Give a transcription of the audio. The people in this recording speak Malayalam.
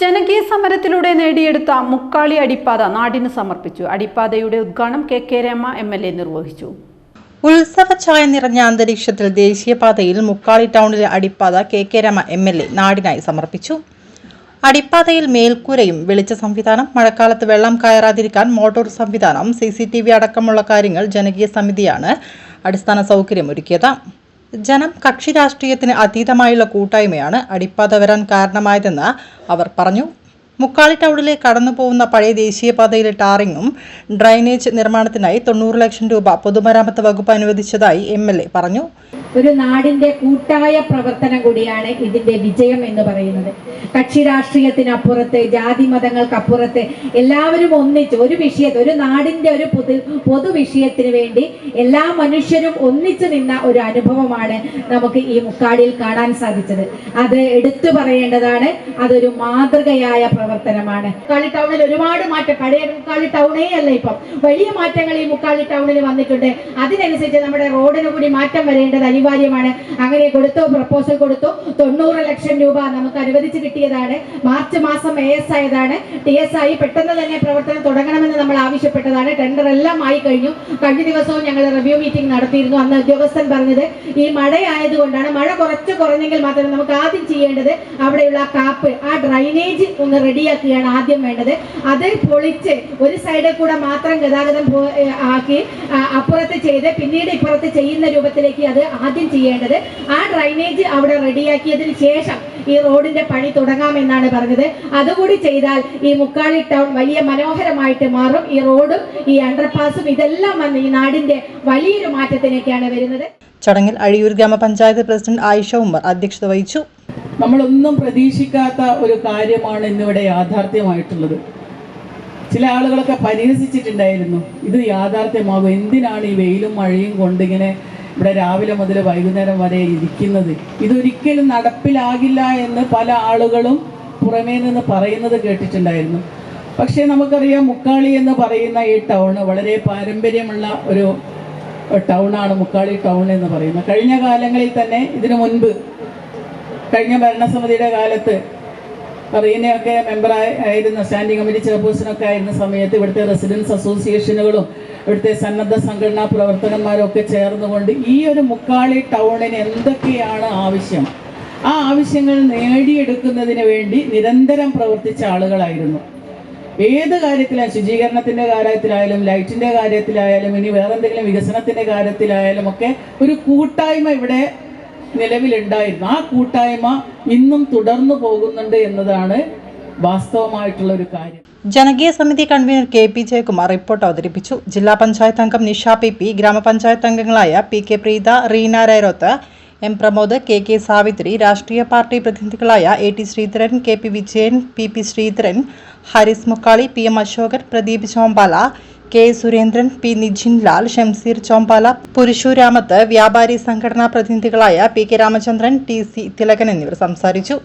ജനകീയ സമരത്തിലൂടെ നേടിയെടുത്ത മുക്കാളി അടിപ്പാത നാടിന് സമർപ്പിച്ചു. അടിപ്പാതയുടെ ഉദ്ഘാടനം K K Rama M L A നിർവഹിച്ചു. ഉത്സവ ഛായ നിറഞ്ഞ അന്തരീക്ഷത്തിൽ ദേശീയപാതയിൽ മുക്കാളി ടൗണിലെ അടിപ്പാത K K Rama M L A നാടിനായി സമർപ്പിച്ചു. അടിപ്പാതയിൽ മേൽക്കൂരയും വെളിച്ച സംവിധാനം മഴക്കാലത്ത് വെള്ളം കയറാതിരിക്കാൻ മോട്ടോർ സംവിധാനം സി അടക്കമുള്ള കാര്യങ്ങൾ ജനകീയ സമിതിയാണ് അടിസ്ഥാന സൗകര്യമൊരുക്കിയത്. ജനം കക്ഷി രാഷ്ട്രീയത്തിന് അതീതമായുള്ള കൂട്ടായ്മയാണ് അടിപ്പാത വരാൻ കാരണമായതെന്ന് അവർ പറഞ്ഞു. മുക്കാളി ടൗണിലെ കടന്നു പോകുന്ന പഴയ ദേശീയപാതയിലെ ടാറിങ്ങും ഡ്രൈനേജ് നിർമ്മാണത്തിനായി തൊണ്ണൂറ് ലക്ഷം രൂപ പൊതുമരാമത്ത് വകുപ്പ് അനുവദിച്ചതായി എം പറഞ്ഞു. ഒരു നാടിന്റെ കൂട്ടായ പ്രവർത്തനം കൂടിയാണ് ഇതിന്റെ വിജയം എന്ന് പറയുന്നത്. കക്ഷി രാഷ്ട്രീയത്തിനപ്പുറത്ത് ജാതി മതങ്ങൾക്കപ്പുറത്ത് എല്ലാവരും ഒന്നിച്ച് ഒരു വിഷയത്തെ ഒരു നാടിന്റെ ഒരു പൊതു പൊതു വിഷയത്തിന് വേണ്ടി എല്ലാ മനുഷ്യരും ഒന്നിച്ചു നിന്ന ഒരു അനുഭവമാണ് നമുക്ക് ഈ മുക്കാടിയിൽ കാണാൻ സാധിച്ചത്. അത് എടുത്തു പറയേണ്ടതാണ്. അതൊരു മാതൃകയായ പ്രവർത്തനമാണ്. മുക്കാളി ടൗണിൽ ഒരുപാട് മാറ്റം പഴയ മുക്കാളി ടൗണേ അല്ല ഇപ്പം. വലിയ മാറ്റങ്ങൾ ഈ മുക്കാളി ടൗണിൽ വന്നിട്ടുണ്ട്. അതിനനുസരിച്ച് നമ്മുടെ റോഡിന് കൂടി മാറ്റം വരേണ്ടത് അനിവാര്യമാണ്. അങ്ങനെ കൊടുത്തു പ്രപ്പോസൽ കൊടുത്തു തൊണ്ണൂറ് ലക്ഷം രൂപ നമുക്ക് അനുവദിച്ച് കിട്ടിയതാണ്. മാർച്ച് മാസം എ എസ് ആയതാണ്. ടി എസ് ആയി പെട്ടെന്ന് തന്നെ പ്രവർത്തനം തുടങ്ങണമെന്ന് നമ്മൾ ആവശ്യപ്പെട്ടതാണ്. ടെൻഡർ എല്ലാം ആയി കഴിഞ്ഞു. കഴിഞ്ഞ ദിവസവും ഞങ്ങൾ റിവ്യൂ മീറ്റിംഗ് നടത്തിയിരുന്നു. അന്ന് ഉദ്യോഗസ്ഥൻ പറഞ്ഞത് ഈ മഴയായതുകൊണ്ടാണ് മഴ കുറച്ച് കുറഞ്ഞെങ്കിൽ മാത്രമേ നമുക്ക് ആദ്യം ചെയ്യേണ്ടത് അവിടെയുള്ള കാപ്പ് ആ ഡ്രൈനേജ് ഒന്ന് റെഡിയാക്കുകയാണ് ആദ്യം വേണ്ടത്. അത് പൊളിച്ച് ഒരു സൈഡിൽ കൂടെ മാത്രം ഗതാഗതം ആക്കി അപ്പുറത്ത് ചെയ്ത് പിന്നീട് ഇപ്പുറത്ത് ചെയ്യുന്ന രൂപത്തിലേക്ക് അത് ആദ്യം ചെയ്യേണ്ടത് ആ ഡ്രൈനേജ് അവിടെ റെഡിയാക്കിയതിന് ശേഷം ഈ റോഡിന്റെ പണി തുടങ്ങാമെന്നാണ് പറഞ്ഞത്. അതുകൂടി ചെയ്താൽ ഈ മുക്കാളി ടൗൺ വലിയ മനോഹരമായിട്ട് മാറും. ഈ റോഡും ഈ അണ്ടർപാസും ഇതെല്ലാം വന്ന് ഈ നാടിന്റെ വലിയൊരു മാറ്റത്തിലേക്കാണ് വരുന്നത്. ചടങ്ങിൽ അഴിയൂർ ഗ്രാമപഞ്ചായത്ത് പ്രസിഡന്റ് ആയിഷ ഉമ്മർ അധ്യക്ഷത വഹിച്ചു. നമ്മളൊന്നും പ്രതീക്ഷിക്കാത്ത ഒരു കാര്യമാണ് ഇന്നിവിടെ യാഥാർത്ഥ്യമായിട്ടുള്ളത്. ചില ആളുകളൊക്കെ പരിഹസിച്ചിട്ടുണ്ടായിരുന്നു ഇത് യാഥാർത്ഥ്യമാകും. എന്തിനാണ് ഈ വെയിലും മഴയും കൊണ്ടിങ്ങനെ ഇവിടെ രാവിലെ മുതൽ വൈകുന്നേരം വരെ ഇരിക്കുന്നത്. ഇതൊരിക്കലും നടപ്പിലാകില്ല എന്ന് പല ആളുകളും പുറമേ നിന്ന് പറയുന്നത് കേട്ടിട്ടുണ്ടായിരുന്നു. പക്ഷേ നമുക്കറിയാം മുക്കാളി എന്ന് പറയുന്ന ഈ ടൗണ് വളരെ പാരമ്പര്യമുള്ള ഒരു ടൗണാണ് മുക്കാളി ടൗൺ എന്ന് പറയുന്നത്. കഴിഞ്ഞ കാലങ്ങളിൽ തന്നെ ഇതിനു മുൻപ് കഴിഞ്ഞ ഭരണസമിതിയുടെ കാലത്ത് റീനയൊക്കെ മെമ്പറായി ആയിരുന്ന സ്റ്റാൻഡിംഗ് കമ്മിറ്റി ചെയർപേഴ്സണൊക്കെ ആയിരുന്ന സമയത്ത് ഇവിടുത്തെ റെസിഡൻസ് അസോസിയേഷനുകളും ഇവിടുത്തെ സന്നദ്ധ സംഘടനാ പ്രവർത്തകന്മാരും ഒക്കെ ചേർന്നുകൊണ്ട് ഈ ഒരു മുക്കാളി ടൗണിന് എന്തൊക്കെയാണ് ആവശ്യം? ആ ആവശ്യങ്ങൾ നേടിയെടുക്കുന്നതിന് വേണ്ടി നിരന്തരം പ്രവർത്തിച്ച ആളുകളായിരുന്നു. ഏത് കാര്യത്തിലായാലും ശുചീകരണത്തിന്റെ കാര്യത്തിലായാലും ലൈറ്റിന്റെ കാര്യത്തിലായാലും ഇനി വേറെന്തെങ്കിലും വികസനത്തിന്റെ കാര്യത്തിലായാലും ഒക്കെ ഒരു കൂട്ടായ്മ ഇവിടെ നിലവിലുണ്ടായിരുന്നു. ആ കൂട്ടായ്മ ഇന്നും തുടർന്നു പോകുന്നുണ്ട് എന്നതാണ് വാസ്തവമായിട്ടുള്ള ഒരു കാര്യം. ജനകീയ സമിതി convener K P Jayakumar report അവതരിപ്പിച്ചു. ജില്ലാ പഞ്ചായത്ത് അംഗം നിഷ പി പി ഗ്രാമപഞ്ചായത്ത് അംഗങ്ങളായ P K Preetha Reena Rairoth M Pramod K K Savithri രാഷ്ട്രീയ party പ്രതിനിധികളായ A T Sreedharan K P Vijayan P P Sreedharan Haris Mukkali P M Asokan Pradeep Chombala K Surendran P Nijin Lal Shamseer Chombala പുരുഷൂരാമത്ത് വ്യാപാരി സംഘടനാ പ്രതിനിധികളായ P K Ramachandran T C Thilakan എന്നിവർ സംസാരിച്ചു.